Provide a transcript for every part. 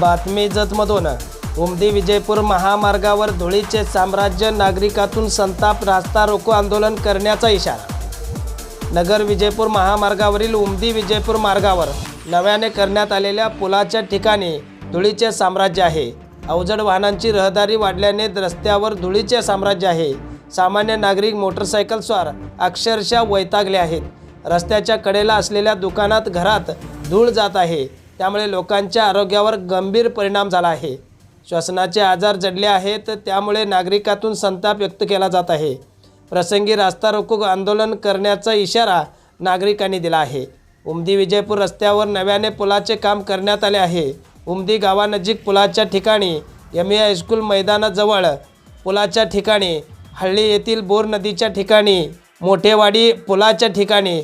बातमी जतमधून. उमदी विजयपूर महामार्गावर धुळीचे साम्राज्य नागरिकातून संताप रास्ता रोको आंदोलन करण्याचा इशारा. नगर विजयपूर महामार्गावरील उमदी विजयपूर मार्गावर नव्याने करण्यात आलेल्या पुलाच्या ठिकाणी धुळीचे साम्राज्य आहे. अवजड वाहनांची रहदारी वाढल्याने रस्त्यावर धुळीचे साम्राज्य आहे. सामान्य नागरिक मोटरसायकलस्वार अक्षरशः वैतागले आहेत. रस्त्याच्या कडेला असलेल्या दुकानात घरात धूळ जात आहे. त्यामुळे लोकांच्या आरोग्यावर गंभीर परिणाम झाला आहे. श्वसनाचे आजार जडले आहेत त्यामुळे नागरिकातून संताप व्यक्त केला जात आहे. प्रसंगी रास्ता रोको आंदोलन करण्याचा इशारा नागरिकांनी दिला आहे. उमदी विजयपूर रस्त्यावर नव्याने पुलाचे काम करण्यात आले आहे. उमदी गावानजीक पुलाच्या ठिकाणी एम ए हायस्कूल मैदानाजवळ पुलाच्या ठिकाणी हळ्ळी येथील बोर नदीच्या ठिकाणी मोठेवाडी पुलाच्या ठिकाणी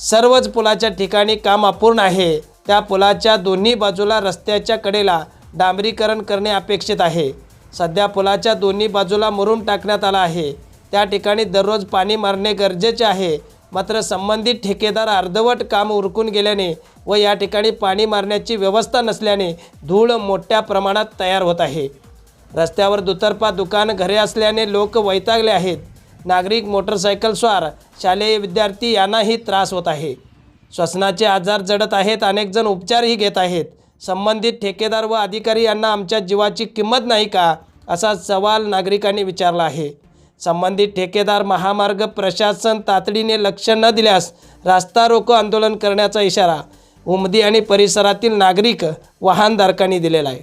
सर्वच पुलाच्या ठिकाणी काम अपूर्ण आहे. त्या पुलाच्या दोन्ही बाजूला रस्त्याच्या कडेला डांबरीकरण करणे अपेक्षित आहे. सध्या पुलाच्या दोन्ही बाजूला मरून टाकण्यात आला आहे. त्या ठिकाणी दररोज पाणी मारणे गरजेचे आहे. मात्र संबंधित ठेकेदार अर्धवट काम उरकून गेल्याने व या ठिकाणी पाणी मारण्याची व्यवस्था नसल्याने धूळ मोठ्या प्रमाणात तयार होत आहे. रस्त्यावर दुतर्फा दुकान घरे असल्याने लोक वैतागले आहेत. नागरिक मोटरसायकलस्वार शालेय विद्यार्थी यांनाही त्रास होत आहे. श्वसनाचे आजार जडत आहेत अनेक जण उपचारही घेत आहेत. संबंधित ठेकेदार व अधिकारी यांना आमच्या जीवाची किंमत नाही का? असा सवाल नागरिकांनी विचारला आहे. संबंधित ठेकेदार महामार्ग प्रशासन तातडीने लक्ष न दिल्यास रास्ता रोको आंदोलन करण्याचा इशारा उमदी आणि परिसरातील नागरिक वाहनधारकांनी दिलेला आहे.